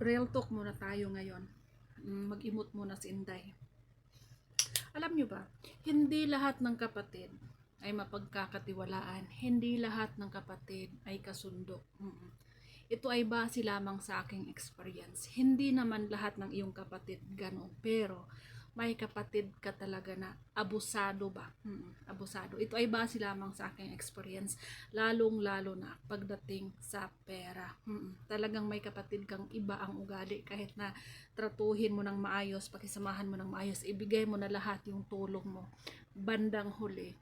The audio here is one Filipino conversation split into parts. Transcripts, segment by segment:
real talk muna tayo ngayon. Mm, Mag-imot muna si Inday. Alam nyo ba, hindi lahat ng kapatid ay mapagkakatiwalaan. Hindi lahat ng kapatid ay kasundo. Ito ay base lamang sa aking experience. Hindi naman lahat ng iyong kapatid ganon. Pero may kapatid ka talaga na abusado ba? Mm, abusado. Ito ay base lamang sa aking experience. Lalong-lalo na pagdating sa pera. Mm, talagang may kapatid kang iba ang ugali. Kahit na tratuhin mo ng maayos, pakisamahan mo ng maayos, ibigay mo na lahat yung tulong mo. Bandang huli,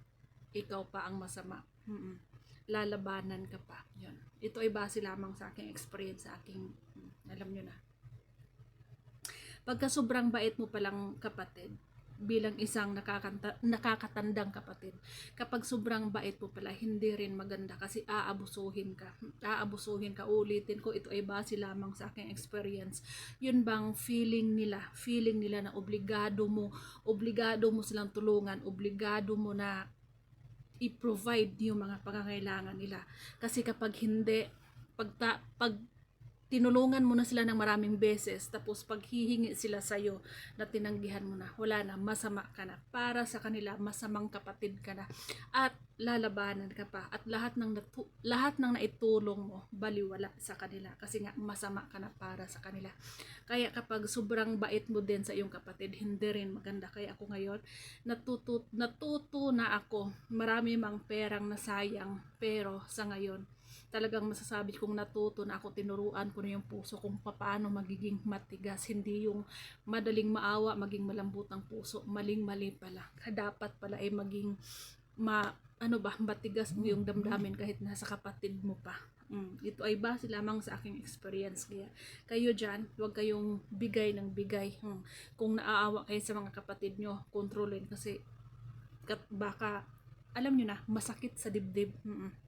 ikaw pa ang masama. Mm-mm. Lalabanan ka pa. Yun. Ito ay base lamang sa aking experience, sa aking, mm, alam nyo na. Pagka sobrang bait mo palang kapatid, bilang isang nakakanta, nakakatandang kapatid, kapag sobrang bait mo pala, hindi rin maganda kasi aabusuhin ka. Aabusuhin ka, ulitin ko, ito ay base lamang sa aking experience. Yun bang feeling nila, feeling nila na obligado mo, obligado mo silang tulungan, obligado mo na i-provide yung mga pangangailangan nila. Kasi kapag hindi, pag, ta- pag tinulungan mo na sila ng maraming beses, tapos pag hihingi sila sa'yo na tinanggihan mo na, wala na, masama ka na. Para sa kanila, masamang kapatid ka na. At lalabanan ka pa. At lahat ng, natu- lahat ng naitulong mo, baliwala sa kanila. Kasi nga, masama ka na para sa kanila. Kaya kapag sobrang bait mo din sa iyong kapatid, hindi rin maganda. Kaya ako ngayon, natuto, natuto na ako. Marami mang perang nasayang, pero sa ngayon, talagang masasabi kong natuto na ako, tinuruan ko na yung puso kung paano magiging matigas. Hindi yung madaling maawa, maging malambot ang puso. Maling-mali pala. Dapat pala ay maging ma, ano ba, matigas mo yung damdamin kahit nasa kapatid mo pa. Mm, ito ay base lamang sa aking experience. Kaya kayo dyan, huwag kayong bigay ng bigay. Mm, kung naaawa kayo sa mga kapatid nyo, kontrolin kasi kat, baka, alam nyo na, masakit sa dibdib. Mm-mm.